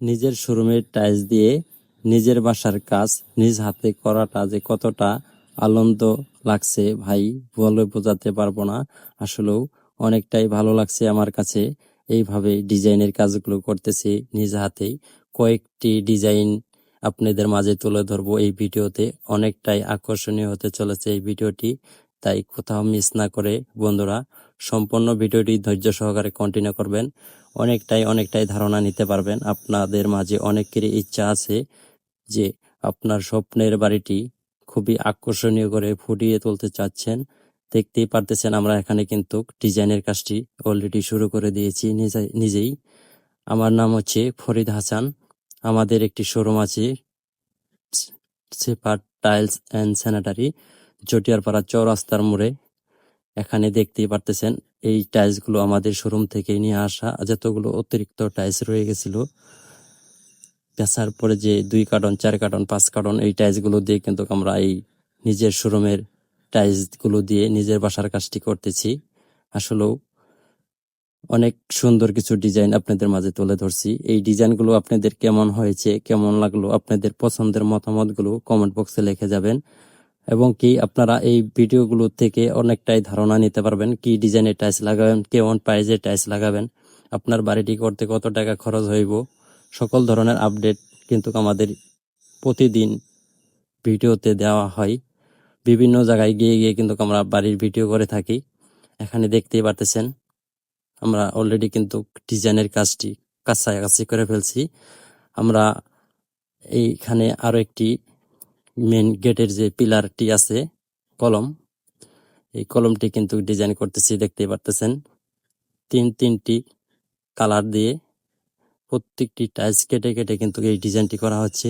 নিজের শোরুমের টাইলস দিয়ে নিজের বাসার কাজ, নিজ হাতে করাটা যে কতটা আনন্দ লাগছে, ভাই, বলে বোঝাতে পারব না। আসলেও অনেকটাই ভালো লাগছে আমার কাছে এইভাবে ডিজাইনের কাজগুলো করতেছি। নিজ হাতেই কয়েকটি ডিজাইন আপনাদের মাঝে তুলে ধরবো এই ভিডিওতে। অনেকটাই আকর্ষণীয় হতে চলেছে এই ভিডিওটি। তাই কোথাও মিস না করে বন্ধুরা, সম্পূর্ণ ভিডিওটি ধৈর্য সহকারে কন্টিনিউ করবেন। অনেকটাই অনেকটাই ধারণা নিতে পারবেন। আপনাদের মাঝে অনেকেরই ইচ্ছা আছে যে আপনার স্বপ্নের বাড়িটি খুবই আকর্ষণীয় করে ফুটিয়ে তুলতে চাচ্ছেন। দেখতেই পারতেছেন আমরা এখানে কিন্তু ডিজাইনের কাজটি অলরেডি শুরু করে দিয়েছি নিজে- নিজেই। আমার নাম হচ্ছে ফরিদ হাসান। আমাদের একটি শোরুম আছে টাইলস অ্যান্ড স্যানিটারি জটিয়ারপাড়া চৌরাস্তার মোড়ে এখানে দেখতেই পারতেছেন, এই টাইলসগুলো আমাদের শোরুম থেকে নিয়ে আসা, যতগুলো অতিরিক্ত টাইলস রয়ে গেছিল, বেচার পরে যে দুই কার্টন, চার কার্টন, পাঁচ কার্টন, এই টাইলসগুলো দিয়ে কিন্তু আমরা এই নিজের শোরুমের টাইলসগুলো দিয়ে নিজের বাসার কাজটি করতেছি। আসলেও অনেক সুন্দর কিছু ডিজাইন আপনাদের মাঝে তুলে ধরছি। এই ডিজাইনগুলো আপনাদের কেমন হয়েছে, কেমন লাগল, আপনাদের পছন্দের মতামতগুলো কমেন্ট বক্সে লিখে যাবেন। এবং কি আপনারা এই ভিডিওগুলো থেকে অনেকটাই ধারণা নিতে পারবেন, কি ডিজাইনের টাইলস লাগাবেন কেমন প্রাইজে টাইলস লাগাবেন, আপনার বাড়িটি করতে কত টাকা খরচ হইব, সকল ধরনের আপডেট কিন্তু আমাদের প্রতিদিন ভিডিওতে দেওয়া হয়। বিভিন্ন জায়গায় গিয়ে গিয়ে কিন্তু আমরা বাড়ির ভিডিও করে থাকি। এখানে দেখতেই পারতেছেন, আমরা অলরেডি কিন্তু ডিজাইনের কাজটি কাছাকাছি করে ফেলছি। আমরা এইখানে আরও একটি মেন গেটের যে পিলারটি আছে, কলম, এই কলমটি কিন্তু ডিজাইন করতেছি, দেখতেই পারতেছেন। তিন, তিনটি কালার দিয়ে প্রত্যেকটি টাইলস কেটে কেটে কিন্তু এই ডিজাইনটি করা হচ্ছে।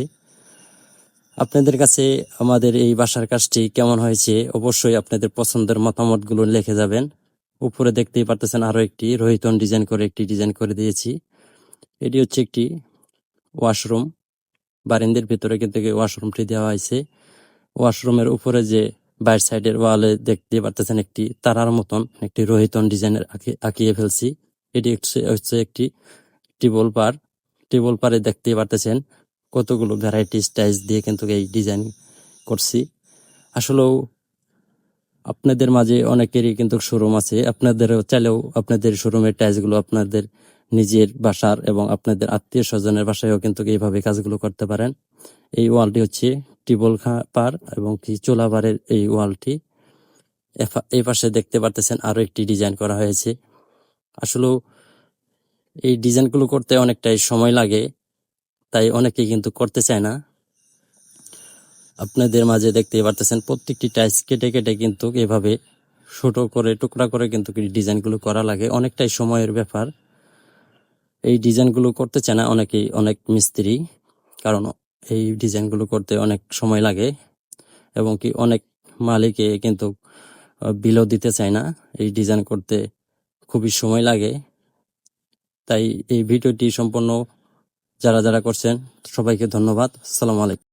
আপনাদের কাছে আমাদের এই বাসার কাজটি কেমন হয়েছে, অবশ্যই আপনাদের পছন্দের মতামতগুলো লিখে যাবেন। উপরে দেখতেই পারতেছেন আরও একটি রোহিতন ডিজাইন করে, একটি ডিজাইন করে দিয়েছি। এটি হচ্ছে একটি ওয়াশরুম বারিন্দের ভিতরে কিন্তু ওয়াশরুমটি দেওয়া হয়েছে। ওয়াশরুমের উপরে যে বাইর সাইডের ওয়ালে দেখতে পারতেছেন একটি তারার মতন, একটি রোহিতন ডিজাইনের আঁকি- আঁকিয়ে ফেলছি। এটি হচ্ছে একটি টিবল পার টিবল পারে দেখতে পারতেছেন কতগুলো ভ্যারাইটি স্টাইজ দিয়ে কিন্তু এই ডিজাইন করছি। আসলেও আপনাদের মাঝে অনেকেরই কিন্তু শোরুম আছে। আপনাদেরও চাইলেও আপনাদের শোরুমের টাইলসগুলো আপনাদের নিজের বাসার এবং আপনাদের আত্মীয় স্বজনের বাসায়ও কিন্তু এইভাবে কাজগুলো করতে পারেন। এই ওয়ালটি হচ্ছে টিবল পার এবং কি চোলাবারের এই ওয়ালটি। এই পাশে দেখতে পারতেছেন আরও একটি ডিজাইন করা হয়েছে। আসলেও এই ডিজাইনগুলো করতে অনেকটাই সময় লাগে, তাই অনেকেই কিন্তু করতে চায় না। আপনাদের মাঝে দেখতে পারতেছেন প্রত্যেকটি টাইস কেটে কেটে কিন্তু এভাবে ছোট করে, টুকরা করে কিন্তু ডিজাইনগুলো করা লাগে। অনেকটাই সময়ের ব্যাপার। এই ডিজাইনগুলো করতে চায় না, অনেকেই, অনেক মিস্ত্রি, কারণ এই ডিজাইনগুলো করতে অনেক সময় লাগে এবং কি অনেক মালিকে কিন্তু বিলও দিতে চায় না। এই ডিজাইন করতে খুবই সময় লাগে। তাই এই ভিডিওটি সম্পূর্ণ যারা যারা করছেন, সবাইকে ধন্যবাদ। সালাম আলাইকুম।